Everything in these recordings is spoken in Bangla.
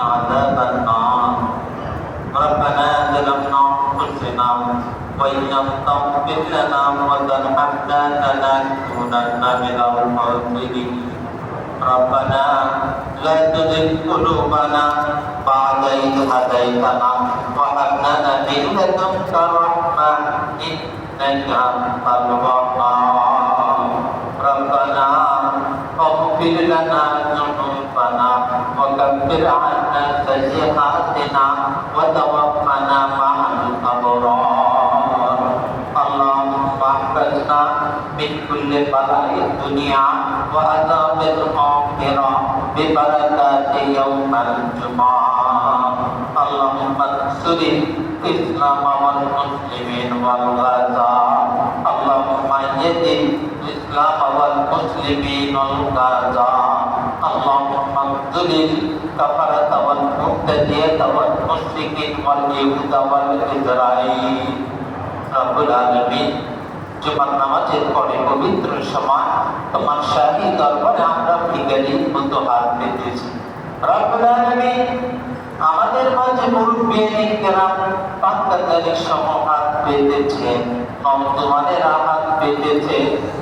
عذاب النار ربنا ظلمنا انفسنا وان لم تغفر لنا وترحمنا لنكونن من الخاسرين ربنا لا تزغ قلوبنا بعد إذ هديتنا وهب لنا من لدنك رحمة إنك أنت الوهاب ربنا اغفر لنا ذنوبنا وكفر عنا سيئاتنا وتوفنا مع الأبرار اللهم احفظنا من كل بلاء الدنيا وعذاب الآخرة ببركات يوم الجمعة اللهم انصر الإسلام والمسلمين والغزاة اللهم ايد الإسلام والمسلمين والغزاة اللهم اقتل الكفرة والمبتدئة والمشركين واليهود والإسرائيل رب العالمين জুমার নামাজের পরে পবিত্র সময় তোমার শাহী দরবারে আমরা ভিগারি মতো হাত পেতেছি রব্বুল আলামিন আমাদের মাঝে মুরব্বী কেরাম পাক্কাদারি সম হাত পেতেছে নমতমানের হাত পেতেছে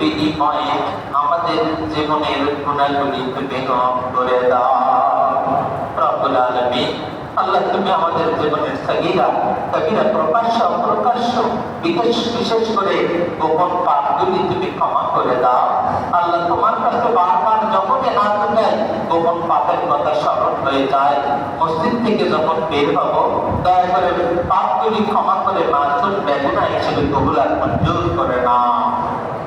বিনিময়ে আমাদের জীবনের গুণাগুলি তুমি মাফ করে দাও আল্লাহ তুমি আমাদের জীবনের সগীরা কবিরা প্রকাশ্য প্রকাশ্য বিশেষ বিশেষ করে গোপন পাপগুলি তুমি ক্ষমা করে দাও। আল্লাহ তোমার কাছে বারবার যখনই হাত উঠায় গোপন পাপের কথা স্মরণ হয়ে যায় মসজিদ থেকে যখন বের হব, দয়া করে পাপগুলি ক্ষমা করে মাসুম বেগুনা হিসেবে কবুল আর মঞ্জুর করে না।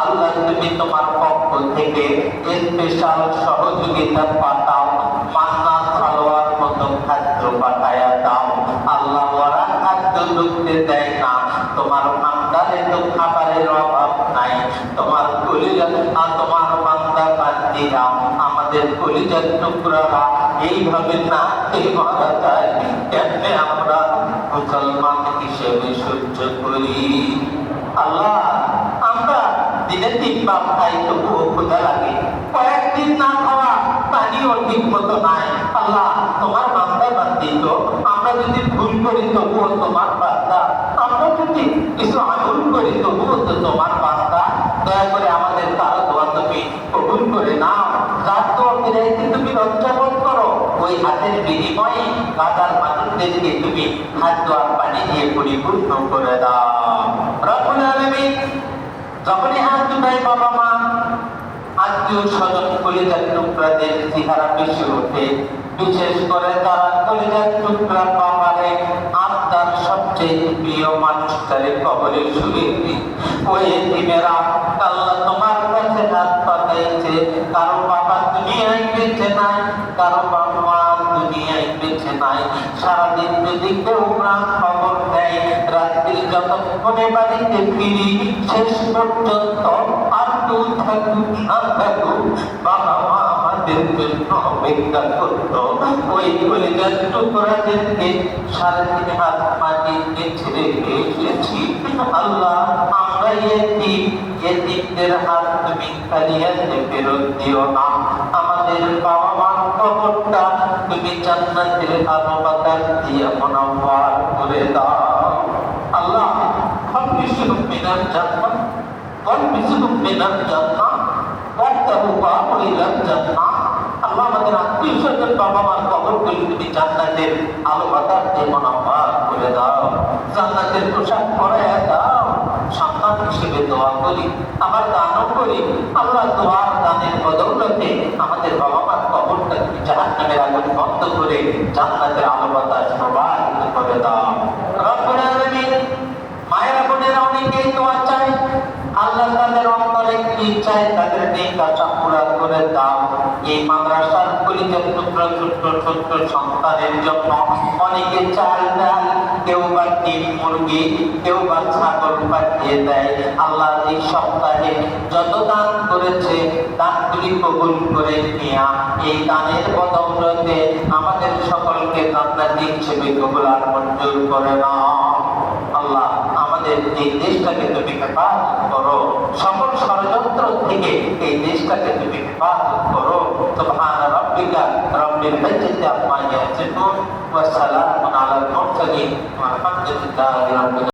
আল্লাহ, তুমি তোমার পক্ষ থেকে স্পেশাল সহযোগিতা পাঠাও, মান্না সালোয়ার মতো খাদ্য পাঠায়া দাও। আল্লাহ ওরা খাদ্য ঢুকতে দেয় না, তোমার ভান্ডারে তো খাবারের অভাব নাই। তোমার কলিজা তোমার বান্দা বান্দিরা, আমাদের কলিজার টুকরারা এইভাবে না খেয়ে মারা যায় কেমনে আমরা মুসলমান হিসেবে সহ্য করি? আল্লাহ, আমরা দিনে তিন বাপ খাই তবুও ক্ষুদা লাগে। কয়েকদিন না খাওয়া পানিও ঠিক মতো নাই। আল্লাহ, তোমার বান্দা বান্দি তো, আমরা যদি ভুল করি তবুও তোমার বান্দা। আমরা যদি কিছু আমল করি তবুও তো তোমার বান্দা। দয়া করে আমাদের তারা দোয়া তুমি কবুল করে নাও যার দোয়া ফিরাইতে তুমি লজ্জাবোধ করো ওই হাতের বিনিময়ে গাদার মানুষদেরকে তুমি খাদ্য আর পানি দিয়ে পরিপূর্ণ করে দাও। যখনই হাত দুটাই বাবা মা, আত্মীয় স্বজন কলিজার টুকরাদের চেহারা বেশি ওঠে। বিশেষ করে তারা কলিজার টুকরা বাবারে আত্মার সবচেয়ে প্রিয় মানুষটারে কবরে শুয়ে ওই আল্লাহ যতক্ষণে বাড়িতে ফিরি, শেষ পর্যন্ত তু থাকুক না থাকুক বাবা মা আমাদের জন্য অপেক্ষা করতো। ওই কলিজার টুকরাদেরকে সাড়ে তিন হাত মাটিতে ছেড়ে এসেছি। আল্লাহ, আমরা এটি এদিকদের হাত তুমি খালি ফেরত দিও না। আমাদের বাবা মার কবরটা তুমি জান্নাতের বাতাস দিয়ে মনোভার করে দাও। রিজুম মিনাল জান্নাহ ওয়াল রিজুম মিনাল জান্নাহ ওয়াক্তাহু আল্লাহ আমাদের আত্মীয় স্বজন বাবা মার কবরগুলি তুমি জান্নাতের আলো বাতাস দিয়ে মনাম্বার করে দাও জান্নাতের পোশাক পরাইয়া দাও সন্তান হিসেবে দোয়া করি আমার দানও করি আল্লাহ দোয়ার দানের বদৌলতে আমাদের বাবা মার কবরটা তুমি জাহান্নামের আগুন বন্ধ করে জান্নাতের আলো বাতাস প্রবাহিত করে দাও। ছোট্ট সন্তানের জন্য অনেকে চাল ডাল কেউ বা ডিম মুরগি, কেউ বা ছাগল পাঠিয়ে দেয়। আল্লাহ এই সপ্তাহে যত দান করেছে, দানগুলি কবুল করে নেয়া। এই দানের বদৌলতে আমাদের সকলকে জান্নাতি হিসেবে কবুল আর মঞ্জুর করে নাও আল্লাহ, আমাদের এই দেশটাকে তুমি হেফাজত করো। সকল ষড়যন্ত্র থেকে এই দেশটাকে তুমি হেফাজত করো। সুবহান রাব্বিকা। সালামুন আলাল মুরসালিন ওয়া আলহামদুলিল্লাহি রাব্বিল